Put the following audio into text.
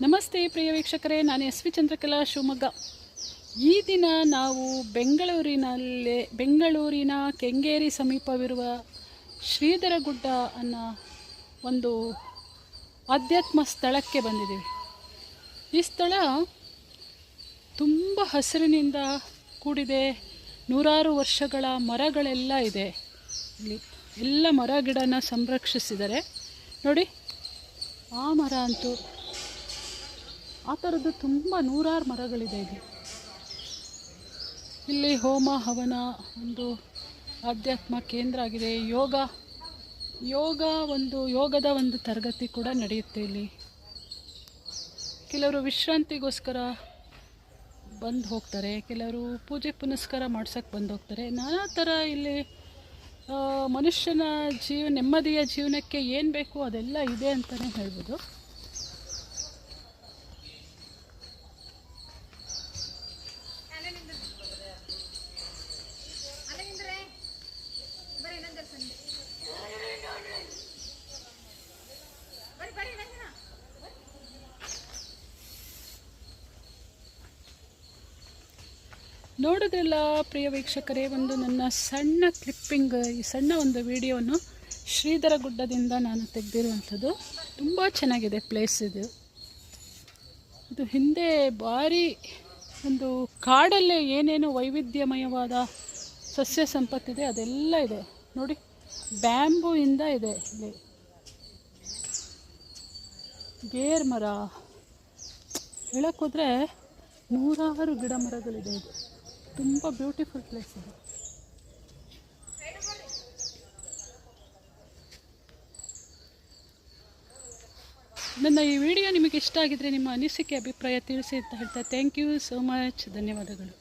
ನಮಸ್ತೆ ಪ್ರಿಯ ವೀಕ್ಷಕರೇ, ನಾನು ಎಸ್ ವಿ ಚಂದ್ರಕಲಾ ಶಿವಮೊಗ್ಗ. ಈ ದಿನ ನಾವು ಬೆಂಗಳೂರಿನಲ್ಲೇ, ಬೆಂಗಳೂರಿನ ಕೆಂಗೇರಿ ಸಮೀಪವಿರುವ ಶ್ರೀಧರಗುಡ್ಡ ಅನ್ನೋ ಒಂದು ಆಧ್ಯಾತ್ಮ ಸ್ಥಳಕ್ಕೆ ಬಂದಿದ್ದೀವಿ. ಈ ಸ್ಥಳ ತುಂಬ ಹಸಿರಿನಿಂದ ಕೂಡಿದೆ. ನೂರಾರು ವರ್ಷಗಳ ಮರಗಳೆಲ್ಲ ಇದೆ. ಇಲ್ಲಿ ಎಲ್ಲ ಮರ ಗಿಡನ ಸಂರಕ್ಷಿಸಿದರೆ ನೋಡಿ, ಆ ಮರ ಅಂತೂ ಆ ಥರದ್ದು ತುಂಬ ನೂರಾರು ಮರಗಳಿದೆ ಇಲ್ಲಿ. ಇಲ್ಲಿ ಹೋಮ, ಹವನ ಒಂದು ಆಧ್ಯಾತ್ಮ ಕೇಂದ್ರ ಆಗಿದೆ. ಯೋಗ ಯೋಗ ಒಂದು, ಯೋಗದ ಒಂದು ತರಗತಿ ಕೂಡ ನಡೆಯುತ್ತೆ ಇಲ್ಲಿ. ಕೆಲವರು ವಿಶ್ರಾಂತಿಗೋಸ್ಕರ ಬಂದು ಹೋಗ್ತಾರೆ, ಕೆಲವರು ಪೂಜೆ ಪುನಸ್ಕಾರ ಮಾಡ್ಸೋಕ್ಕೆ ಬಂದು ಹೋಗ್ತಾರೆ. ನಾನಾ ಥರ ಇಲ್ಲಿ ಮನುಷ್ಯನ ಜೀವ, ನೆಮ್ಮದಿಯ ಜೀವನಕ್ಕೆ ಏನು ಬೇಕು ಅದೆಲ್ಲ ಇದೆ ಅಂತಲೇ ಹೇಳ್ಬೋದು. ನೋಡಿದ್ರಲ್ಲ ಪ್ರಿಯ ವೀಕ್ಷಕರೇ, ಒಂದು ನನ್ನ ಸಣ್ಣ ಕ್ಲಿಪ್ಪಿಂಗ್ ಈ ಸಣ್ಣ ಒಂದು ವಿಡಿಯೋನು ಶ್ರೀಧರ ಗುಡ್ಡದಿಂದ ನಾನು ತೆಗೆದಿರುವಂಥದ್ದು. ತುಂಬ ಚೆನ್ನಾಗಿದೆ ಪ್ಲೇಸ್ ಇದು. ಇದು ಹಿಂದೆ ಭಾರಿ ಒಂದು ಕಾಡಲ್ಲೇ ಏನೇನು ವೈವಿಧ್ಯಮಯವಾದ ಸಸ್ಯ ಸಂಪತ್ತಿದೆ, ಅದೆಲ್ಲ ಇದೆ. ನೋಡಿ ಬ್ಯಾಂಬೂ ಇಂದ ಇದೆ ಇಲ್ಲಿ. ಗೇರ್ ಮರ ಹೇಳೋಕ್ಕೋದ್ರೆ ನೂರಾರು ಗಿಡ ಮರಗಳಿದೆ ಇದು. ತುಂಬ ಬ್ಯೂಟಿಫುಲ್ ಪ್ಲೇಸ್ ಇದೆ. ನನ್ನ ಈ ವಿಡಿಯೋ ನಿಮಗೆ ಇಷ್ಟ ಆಗಿದ್ರೆ ನಿಮ್ಮ ಅನಿಸಿಕೆ, ಅಭಿಪ್ರಾಯ ತಿಳಿಸಿ ಅಂತ ಹೇಳ್ತಾ ಥ್ಯಾಂಕ್ ಯು ಸೋ ಮಚ್ ಧನ್ಯವಾದಗಳು.